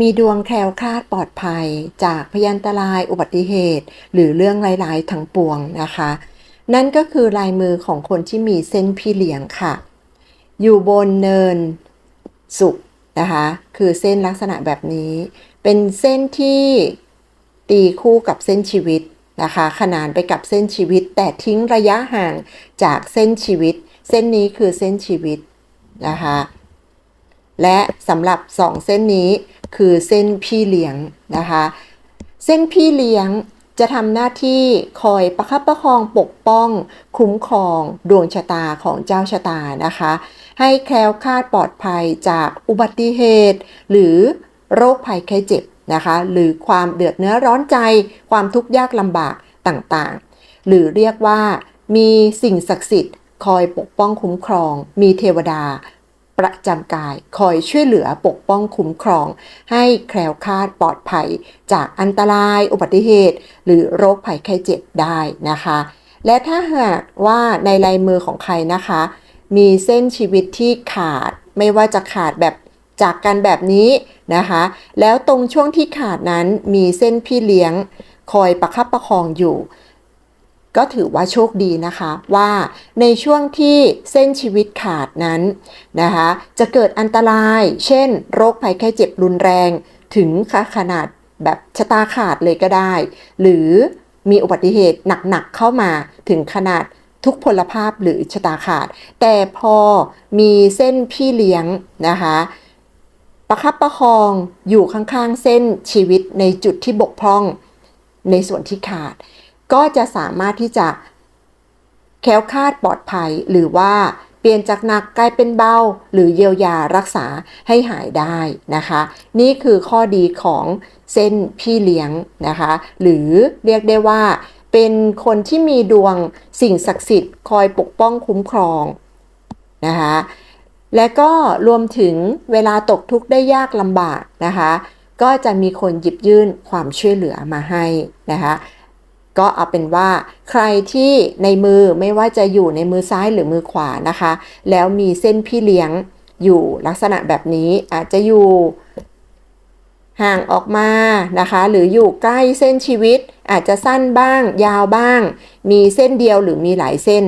มีดวงแคล้วคลาดปลอดภัย จากพยันตรายอุบัติเหตุ หรือเรื่องร้ายๆทั้งปวงนะคะ นั่นก็คือลายมือของคนที่มีเส้นพี่เลี้ยงค่ะ อยู่บนเนินสุขนะคะคือเส้นลักษณะแบบนี้ เป็นเส้นที่ตีคู่กับเส้นชีวิตนะคะขนานไปกับเส้นชีวิต แต่ทิ้งระยะห่างจากเส้นชีวิต เส้นนี้คือเส้นชีวิตนะคะ และสำหรับสองเส้นนี้คือเส้นพี่เลี้ยงนะคะ เส้นพี่เลี้ยงจะทำหน้าที่คอยประคับประคองปกป้อง คุ้มครองดวงชะตาของเจ้าชะตานะคะ ให้แคล้วคลาดปลอดภัยจากอุบัติเหตุ หรือโรคภัยไข้เจ็บนะคะ หรือความเดือดเนื้อร้อนใจ ความทุกข์ยากลำบากต่างๆ หรือเรียกว่ามีสิ่งศักดิ์สิทธิ์คอยปกป้องคุ้มครอง มีเทวดา ประจำกาย คอยช่วยเหลือปกป้องคุ้มครอง ให้แคล้วคลาดปลอดภัย จากอันตราย อุบัติเหตุ หรือโรคภัยไข้เจ็บได้นะคะ และถ้าหากว่าในลายมือของใครนะคะ มีเส้นชีวิตที่ขาดไม่ว่าจะขาดแบบจากกันแบบนี้นะคะ แล้วตรงช่วงที่ขาดนั้นมีเส้นพี่เลี้ยง คอยประคับประคองอยู่ ก็ถือว่าโชคดีนะคะว่าในช่วงที่เส้นชีวิตขาดนั้นนะคะจะเกิดอันตราย เช่น โรคภัยแค่เจ็บรุนแรง ถึงขนาดแบบชะตาขาดเลยก็ได้ หรือมีอุบัติเหตุหนักๆเข้ามาถึงขนาดทุกพลภาพหรือชะตาขาด แต่พอมีเส้นพี่เลี้ยงนะคะประคับประคองอยู่ข้างๆเส้นชีวิตในจุดที่บกพร่องในส่วนที่ขาด ก็จะสามารถที่จะแคล้วคลาดปลอดภัยหรือว่าเปลี่ยนจากหนักกลายเป็นเบา หรือเยียวยารักษาให้หายได้นะคะ นี่คือข้อดีของเส้นพี่เลี้ยงนะคะ หรือเรียกได้ว่า เป็นคนที่มีดวงสิ่งศักดิ์สิทธิ์คอยปกป้องคุ้มครองนะคะและก็รวมถึงเวลาตกทุกข์ได้ยากลำบากนะคะ ก็จะมีคนหยิบยื่นความช่วยเหลือมาให้นะคะ ก็เอาเป็นว่าใครที่ในมือไม่ว่าจะอยู่ในมือซ้ายหรือมือขวานะคะ แล้วมีเส้นพี่เลี้ยงอยู่ลักษณะแบบนี้อาจจะอยู่ห่างออกมานะคะ หรืออยู่ใกล้เส้นชีวิต อาจจะสั้นบ้าง ยาวบ้าง มีเส้นเดียวหรือมีหลายเส้น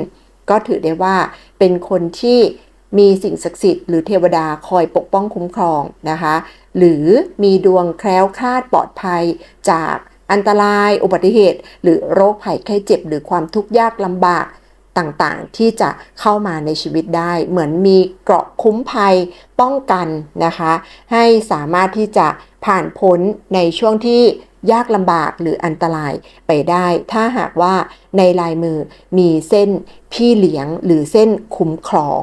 ก็ถือได้ว่าเป็นคนที่มีสิ่งศักดิ์สิทธิ์หรือเทวดาคอยปกป้องคุ้มครองนะคะ หรือมีดวงแคล้วคลาดปลอดภัยจาก อันตราย อุบัติเหตุ หรือโรคภัยไข้เจ็บ หรือความทุกข์ยากลำบากต่างๆ ที่จะเข้ามาในชีวิตได้ เหมือนมีเกราะคุ้มภัยป้องกันนะคะ ให้สามารถที่จะผ่านพ้นในช่วงที่ยากลำบากหรืออันตรายไปได้ ถ้าหากว่าในลายมือมีเส้นพี่เลี้ยงหรือเส้นคุ้มครอง